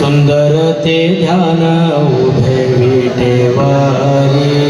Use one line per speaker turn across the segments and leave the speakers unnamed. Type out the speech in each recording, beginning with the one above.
सुंदर ते ध्यान उभे विटेवारी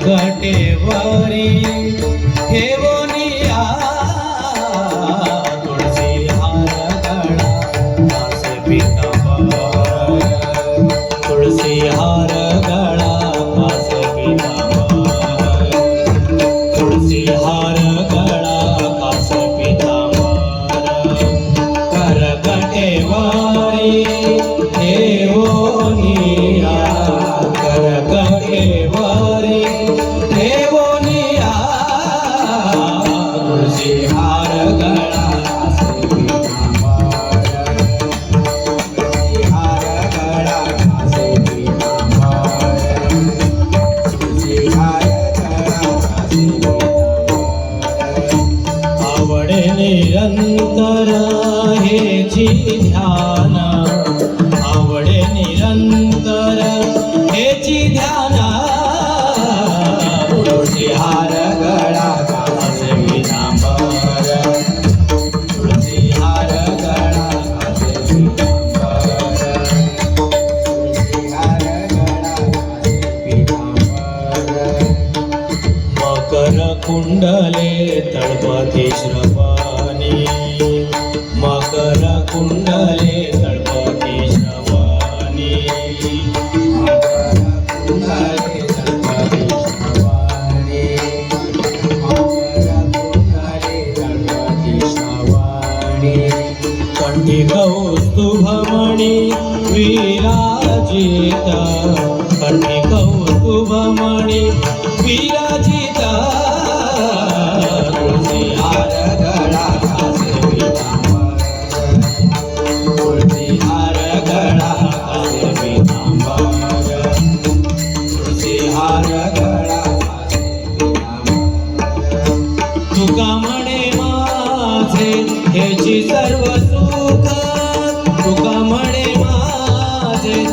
ઘટે વારી. હેવો कुंडले तळपती श्रवणी मकर कुंडले तळपती श्रवणी कुंडले तळपती श्रवणी तळपती श्रवणी कंठी कौस्तुभमणि विराजित. कंठी कौस्तुभमणि विराजित. तुका म्हणे माझे सर्व सुख. तुका म्हणे माझे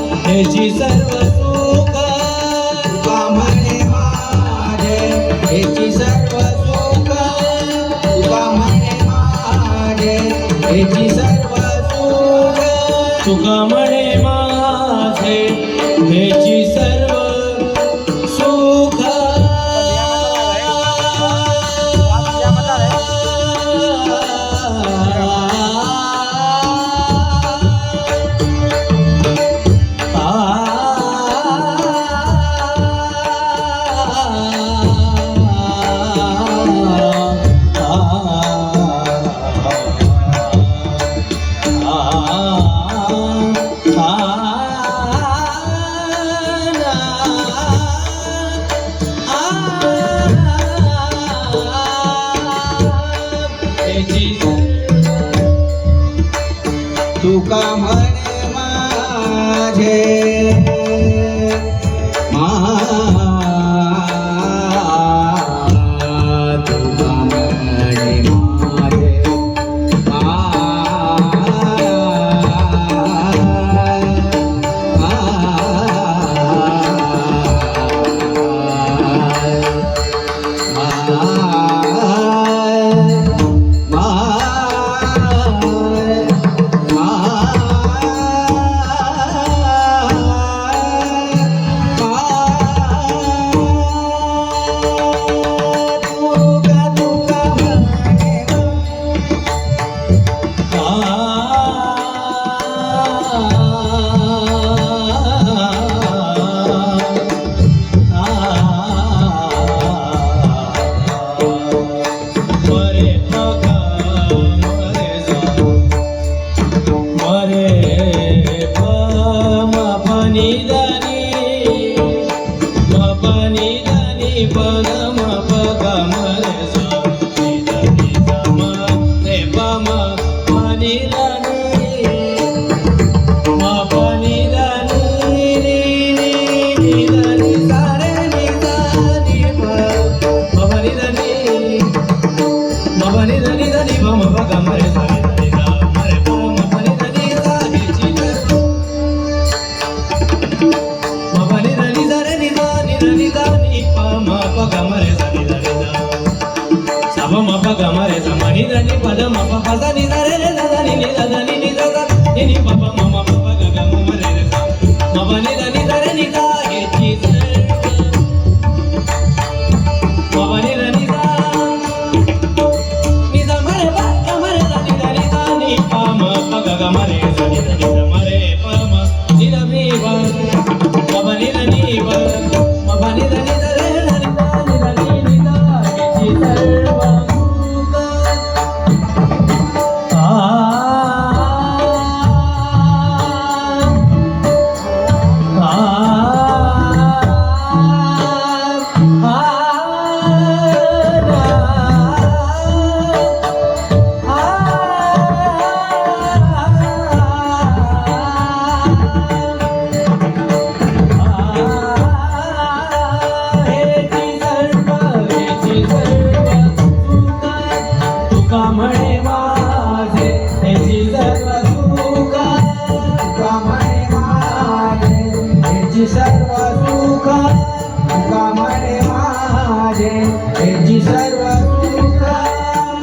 सर्व सुख. तुका म्हणे माझे सर्व सुख. तुका म्हणे माझे सर्व सुख. तुका म्हणे
तुका म्हणे
बघा मरे Mama, Papa, Mama, Papa, Mama,
Mama, Mama, Mama, Mama, Mama, Mama, Mama, Mama, Mama, Mama, Mama, Mama,
Mama, Thank.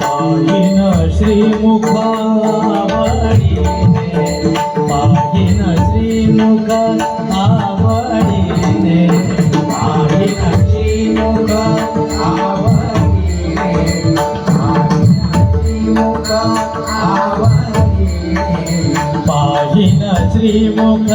పాగిన Srimukha Avadi పాగిన
Srimukha Avadi పాగిన Srimukha Avadi
పాగిన Srimukha